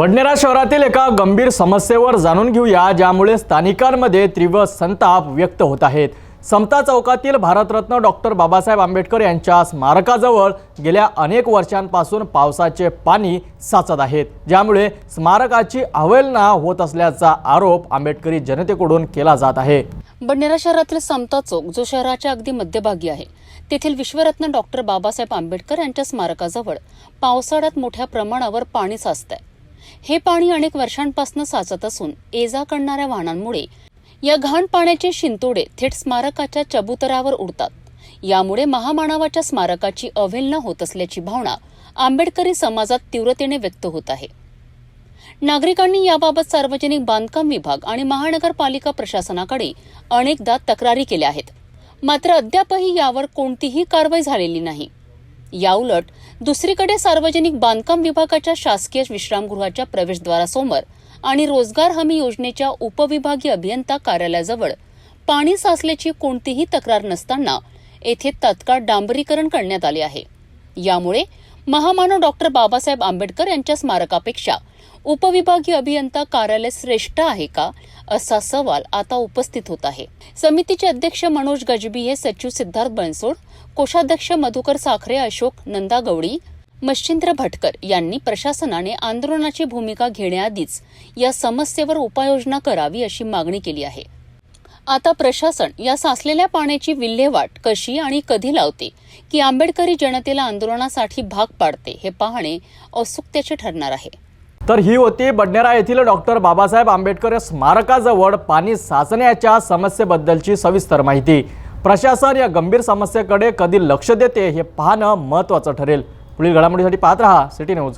बडनेरा शहरातील एका गंभीर समस्येवर जाणून घेऊया ज्यामुळे स्थानिकांमध्ये तीव्र संताप व्यक्त होत आहेत समता चौकातील भारतरत्न डॉक्टर बाबासाहेब आंबेडकर यांच्या स्मारकाजवळ गेल्या अनेक वर्षांपासून पावसाचे पाणी साचत आहेत. ज्यामुळे स्मारकाची अवहेलना होत असल्याचा आरोप आंबेडकरी जनतेकडून केला जात आहे. बडनेरा शहरातील समता चौक जो शहराच्या अगदी मध्यभागी आहे तेथील विश्वरत्न डॉक्टर बाबासाहेब आंबेडकर यांच्या स्मारकाजवळ पावसाळ्यात मोठ्या प्रमाणावर पाणी साचत आहे हे पाणी अनेक वर्षांपासून साचत असून ये जा करणाऱ्या वाहनांमुळे या घाण पाण्याचे शिंतोडे थेट स्मारकाच्या चबुतरावर उडतात. यामुळे महामानवाच्या स्मारकाची अवहेलना होत असल्याची भावना आंबेडकरी समाजात तीव्रतेने व्यक्त होत आहे. नागरिकांनी याबाबत सार्वजनिक बांधकाम विभाग आणि महानगरपालिका प्रशासनाकडे अनेकदा तक्रारी केल्या आहेत. मात्र अद्यापही यावर कोणतीही कारवाई झालेली नाही. याउलट दुसरीकडे सार्वजनिक बांधकाम विभागाच्या शासकीय विश्रामगृहाच्या प्रवेशद्वारासमोर आणि रोजगार हमी योजनेच्या उपविभागीय अभियंता कार्यालयाजवळ पाणी साचल्याची कोणतीही तक्रार नसताना येथे तत्काळ डांबरीकरण करण्यात आले आहे. यामुळे महामानव डॉक्टर बाबासाहेब आंबेडकर यांच्या स्मारकापेक्षा उपविभागीय अभियंता कार्यालय श्रेष्ठ आहे का असा सवाल आता उपस्थित होत आहे. समितीचे अध्यक्ष मनोज गजबी हे सचिव सिद्धार्थ बनसोड कोषाध्यक्ष मधुकर साखरे अशोक नंदागौडी मच्छिंद्र भटकर यांनी प्रशासनाने आंदोलनाची भूमिका घेण्याआधीच या समस्येवर उपाययोजना करावी अशी मागणी केली आहे. आता प्रशासन या साचलेल्या पाण्याची विल्हेवाट कशी आणि कधी लावते? की आंबेडकरी जनतेला आंदोलनासाठी भाग पाडते हे पाहणे औत्सुक्याचे ठरणार आहे. तर ही होती बडनेरा येथील डॉक्टर बाबासाहेब आंबेडकर स्मारकाजवळ पाणी साचण्याच्या समस्येबद्दलची सविस्तर माहिती. प्रशासन या गंभीर समस्येकडे कधी लक्ष देते हे पाहणं महत्त्वाचं ठरेल. पुढील घडामोडीसाठी पाहत रहा सिटी न्यूज.